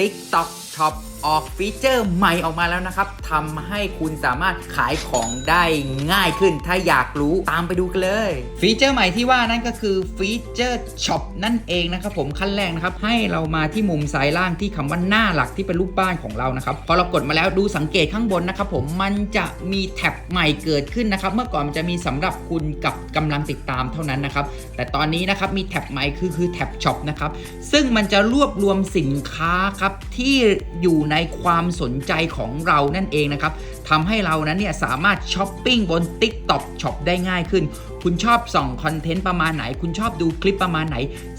TikTok Shop ออกฟีเจอร์ใหม่ออกมาแล้วนะครับทำให้คุณสามารถขายของได้ง่ายขึ้น ถ้าอยากรู้ตามไปดูกันเลย ฟีเจอร์ใหม่ที่ว่านั่นก็คือฟีเจอร์ช็อปนั่นเองนะครับผมขั้นแรกนะครับ ให้เรามาที่มุมซ้ายล่างที่คำว่าหน้าหลักที่เป็นรูปบ้านของเรานะครับพอเรากดมาแล้วดูสังเกตข้างบนนะครับผมมันจะมีแท็บใหม่เกิดขึ้นนะครับเมื่อก่อนมันจะมีสำหรับคุณกับกำลังติดตามเท่านั้นนะครับแต่ตอนนี้นะครับมีแท็บใหม่คือคือแท็บช็อปนะครับซึ่งมันจะรวบรวมสินค้าครับที่อยู่ในความสนใจของเรานั่นเองนะครับทำให้เรานั้นเนี่ยสามารถช้อปปิ้งบน TikTok Shop ได้ง่ายขึ้น คุณชอบส่องคอนเทนต์ประมาณไหน คุณชอบดูคลิปประมาณไหน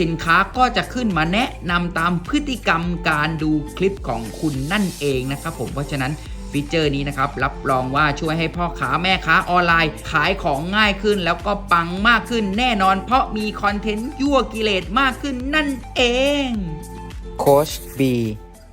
สินค้าก็จะขึ้นมาแนะนำตามพฤติกรรมการดูคลิปของคุณนั่นเองนะครับผมเพราะฉะนั้นฟีเจอร์นี้นะครับ รับรองว่าช่วยให้พ่อค้าแม่ค้าออนไลน์ ขายของง่ายขึ้น แล้วก็ปังมากขึ้นแน่นอน เพราะมีคอนเทนต์ยั่วกิเลสมากขึ้นนั่นเองโค้ชบี